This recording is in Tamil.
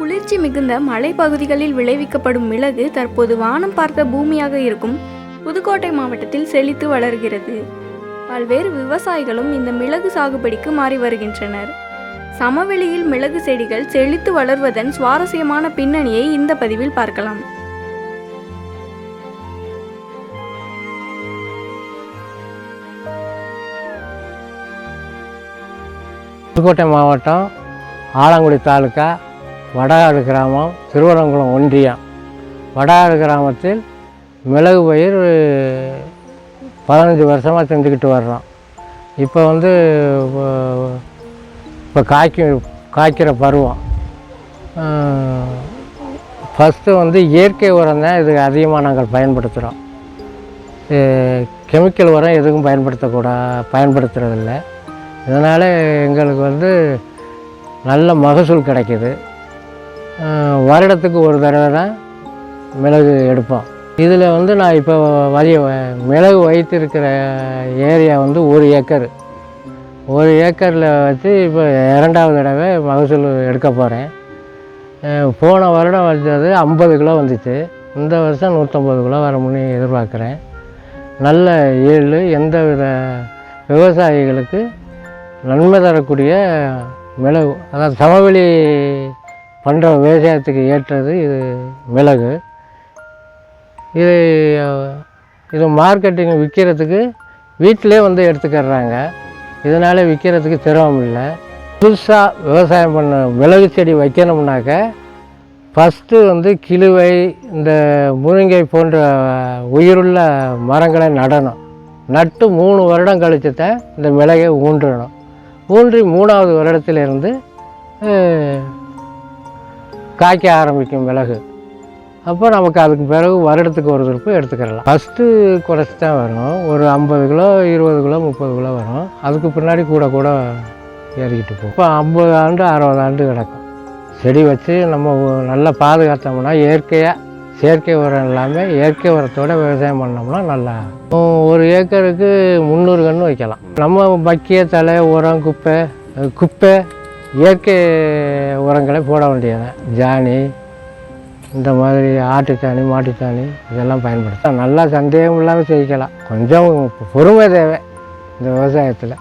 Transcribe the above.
குளிர்ச்சி மிகுந்த மலைப்பகுதிகளில் விளைவிக்கப்படும் மிளகு தற்போது வானம் பார்த்த பூமியாக இருக்கும் புதுக்கோட்டை மாவட்டத்தில் செழித்து வளர்கிறது. பல்வேறு விவசாயிகளும் இந்த மிளகு சாகுபடிக்கு மாறி வருகின்றனர். சமவெளியில் மிளகு செடிகள் செழித்து வளர்வதன் சுவாரஸ்யமான பின்னணியை இந்த பதிவில் பார்க்கலாம். புதுக்கோட்டை மாவட்டம் ஆலங்குடி தாலுக்கா வடகாடு கிராமம் திருவரங்குளம் ஒன்றியம். வடகாடு கிராமத்தில் மிளகு பயிர் பதினஞ்சு வருஷமாக செஞ்சுக்கிட்டு வர்றோம். இப்போ வந்து இப்போ காய்க்கும் காய்க்கிற பருவம். ஃபஸ்ட்டு வந்து இயற்கை உரம் தான் இதுக்கு அதிகமாக நாங்கள் பயன்படுத்துகிறோம் கெமிக்கல் உரம் எதுவும் பயன்படுத்தக்கூடா பயன்படுத்துறதில்ல. இதனால் எங்களுக்கு வந்து நல்ல மகசூல் கிடைக்கிது. வருடத்துக்கு ஒரு தடவை தான் மிளகு எடுப்போம். இதில் வந்து நான் இப்போ வரிய மிளகு வைத்திருக்கிற ஏரியா வந்து ஒரு ஏக்கர். ஒரு ஏக்கரில் வச்சு இப்போ இரண்டாவது தடவை மகசூல் எடுக்க போகிறேன் போன வருடம் வச்சது ஐம்பது கிலோ வந்துச்சு. இந்த வருஷம் நூற்றம்பது கிலோ வரும்னு எதிர்பார்க்குறேன். நல்ல ஏழு எந்த வித விவசாயிகளுக்கு நன்மை தரக்கூடிய மிளகு அதாவது சமவெளி பண்ணுற விவசாயத்துக்கு ஏற்றது இது மிளகு. இது இது மார்க்கெட்டிங் விற்கிறதுக்கு வீட்டிலே வந்து எடுத்துக்கிடுறாங்க இதனால் விற்கிறதுக்கு சிரமம் இல்லை. புதுசாக விவசாயம் பண்ண மிளகு செடி வைக்கணும்னாக்க ஃபஸ்ட்டு வந்து கிழுவை இந்த முருங்கை போன்ற உயிருள்ள மரங்களை நடணும். நட்டு மூணு வருடம் கழித்து தான் இந்த மிளகை ஊன்றணும். ஊன்றி மூணாவது வருடத்திலிருந்து காய்க்க ஆரம்பிக்கும் மிளகு அப்போ நமக்கு அதுக்கு பிறகு வருடத்துக்கு ஒரு திருப்பு எடுத்துக்கிறலாம். ஃபஸ்ட்டு குறைச்சி தான் வரும். ஒரு ஐம்பது கிலோ இருபது கிலோ முப்பது கிலோ வரும். அதுக்கு பின்னாடி கூட கூட ஏறிக்கிட்டு போகும். இப்போ ஐம்பது ஆண்டு அறுபது ஆண்டு கிடக்கும். செடி வச்சு நம்ம நல்லா பாதுகாத்தோம்னா இயற்கையாக செயற்கை உரம் இல்லாமல் இயற்கை உரத்தோட விவசாயம் பண்ணோம்னா நல்லா ஒரு ஏக்கருக்கு முந்நூறு கன்று வைக்கலாம். நம்ம மக்கிய தலை உரம் குப்பை குப்பை இயற்கை உரங்களை போட வேண்டியது. ஜானி இந்த மாதிரி ஆட்டுச்சாணி மாட்டுச்சாணி இதெல்லாம் பயன்படுத்தலாம். நல்லா சந்தேகம் இல்லாமல் செய்யலாம். கொஞ்சம் பொறுமை தேவை இந்த விவசாயத்தில்.